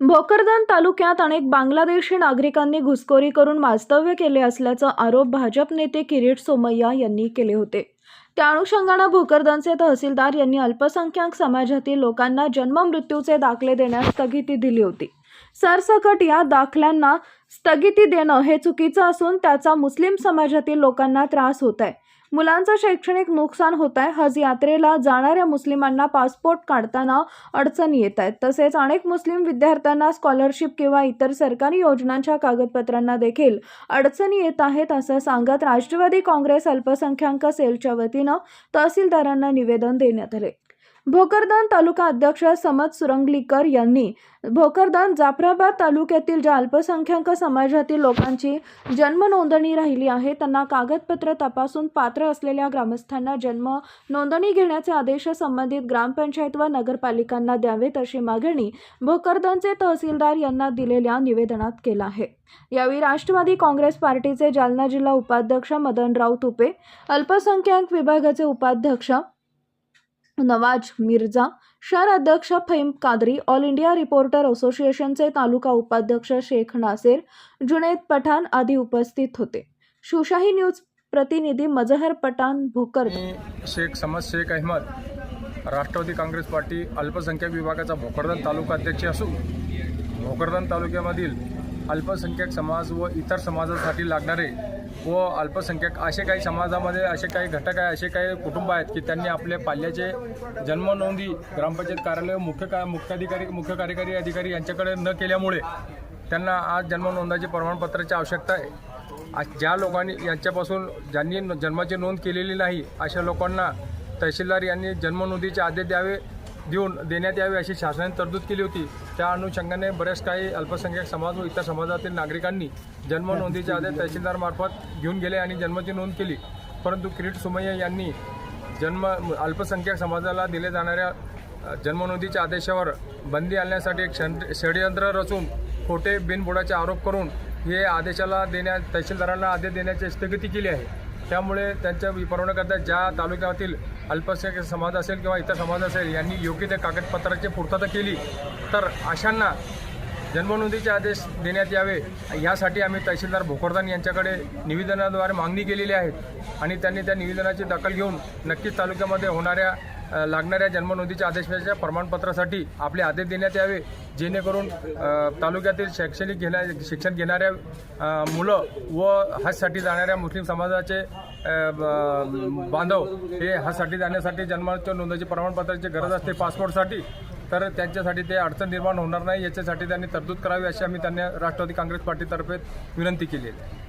भोकरदन तालुक्यात अनेक बांगलादेशी नागरिकांनी घुसखोरी करून वास्तव्य केले असल्याचा आरोप भाजप नेते किरीट सोमय्या यांनी केले होते. त्या अनुषंगानं भोकरदनचे तहसीलदार यांनी अल्पसंख्याक समाजातील लोकांना जन्ममृत्यूचे दाखले देण्यास स्थगिती दिली होती. सरसकट या दाखल्यांना स्थगिती देणं हे चुकीचं असून त्याचा मुस्लिम समाजातील लोकांना त्रास होत आहे. मुलांचं शैक्षणिक नुकसान होत आहे. हज यात्रेला जाणाऱ्या मुस्लिमांना पासपोर्ट काढताना अडचणी येत आहेत तसेच अनेक मुस्लिम विद्यार्थ्यांना स्कॉलरशिप किंवा इतर सरकारी योजनांच्या कागदपत्रांना देखील अडचणी येत आहेत असं सांगत राष्ट्रवादी काँग्रेस अल्पसंख्याक सेलच्या वतीनं तहसीलदारांना निवेदन देण्यात आले. भोकरदन तालुका अध्यक्ष समद सुरंगलीकर यांनी भोकरदन जाफराबाद तालुक्यातील ज्या अल्पसंख्याक समाजातील लोकांची जन्म नोंदणी राहिली आहे त्यांना कागदपत्र तपासून पात्र असलेल्या ग्रामस्थांना जन्म नोंदणी घेण्याचे आदेश संबंधित ग्रामपंचायत व नगरपालिकांना द्यावेत अशी मागणी भोकरदनचे तहसीलदार यांना दिलेल्या निवेदनात केला आहे. यावेळी राष्ट्रवादी काँग्रेस पार्टीचे जालना जिल्हा उपाध्यक्ष मदन राऊत तुपे अल्पसंख्याक विभागाचे उपाध्यक्ष नवाज मिर्झा शहर अध्यक्ष Faim Qadri All India reporter असोसिएशनचे तालुका उपाध्यक्ष शेख नासेर जुनेद पठाण आदी उपस्थित होते. शिवशाही न्यूज प्रतिनिधी मजहर पठाण भोकर. शेख समज शेख अहमद राष्ट्रवादी काँग्रेस पार्टी अल्पसंख्याक विभागाचा भोकरदन तालुका अध्यक्ष असून भोकरदन तालुक्यामधील अल्पसंख्याक समाज व इतर समाजासाठी लागणारे व अल्पसंख्याक असे काही समाजामध्ये असे काही घटक आहे असे काही कुटुंब आहेत की त्यांनी आपल्या पाल्याचे जन्म नोंदी ग्रामपंचायत कार्यालय मुख्य का मुख्याधिकारी मुख्य कार्यकारी अधिकारी यांच्याकडे न केल्यामुळे त्यांना आज जन्म नोंदाचे प्रमाणपत्राची आवश्यकता आहे. आज ज्या लोकांनी यांच्यापासून ज्यांनी न- जन्माची नोंद केलेली नाही अशा लोकांना तहसीलदार यांनी जन्मनोंदीचे आदेश द्यावे देऊन देण्यात यावी अशी शासनाने तरतूद केली होती. त्या अनुषंगाने बऱ्याच काही अल्पसंख्याक समाज व इतर समाजातील नागरिकांनी जन्मनोंदीचे आदेश तहसीलदारमार्फत घेऊन गेले आणि जन्माची नोंद केली. परंतु किरीट सुमय्या यांनी जन्म अल्पसंख्याक समाजाला दिले जाणाऱ्या जन्मनोंदीच्या आदेशावर बंदी आणण्यासाठी एक षडयंत्र रचून खोटे बिनबुडाचे आरोप करून हे आदेशाला देण्या तहसीलदारांना आदेश देण्याची स्थगिती केली आहे. त्यामुळे त्यांच्या विपरवण्याकरता ज्या तालुक्यातील अल्पसंख्याक समाज असेल किंवा इतर समाज असेल यांनी योग्य त्या कागदपत्राची पूर्तता केली. तर अशांना जन्मनोंदीचे आदेश देण्यात यावे यासाठी आम्ही तहसीलदार भोकरदान यांच्याकडे निवेदनाद्वारे मागणी केलेली आहे. आणि त्यांनी त्या निवेदनाची दखल घेऊन नक्कीच तालुक्यामध्ये होणाऱ्या लागणाऱ्या जन्मनोंदीच्या आदेशाच्या प्रमाणपत्रासाठी आपले आदेश देण्यात यावे जेणेकरून तालुक्यातील शैक्षणिक घेण्या शिक्षण घेणाऱ्या मुलं व हजसाठी जाणाऱ्या मुस्लिम समाजाचे बांधव हे हजसाठी जाण्यासाठी जन्माच्या नोंदीची प्रमाणपत्राची गरज असते पासपोर्टसाठी तर त्यांच्यासाठी ते अडचण निर्माण होणार नाही. याच्यासाठी त्यांनी तरतूद करावी अशी आम्ही त्यांना राष्ट्रवादी काँग्रेस पार्टीतर्फे विनंती केली आहे.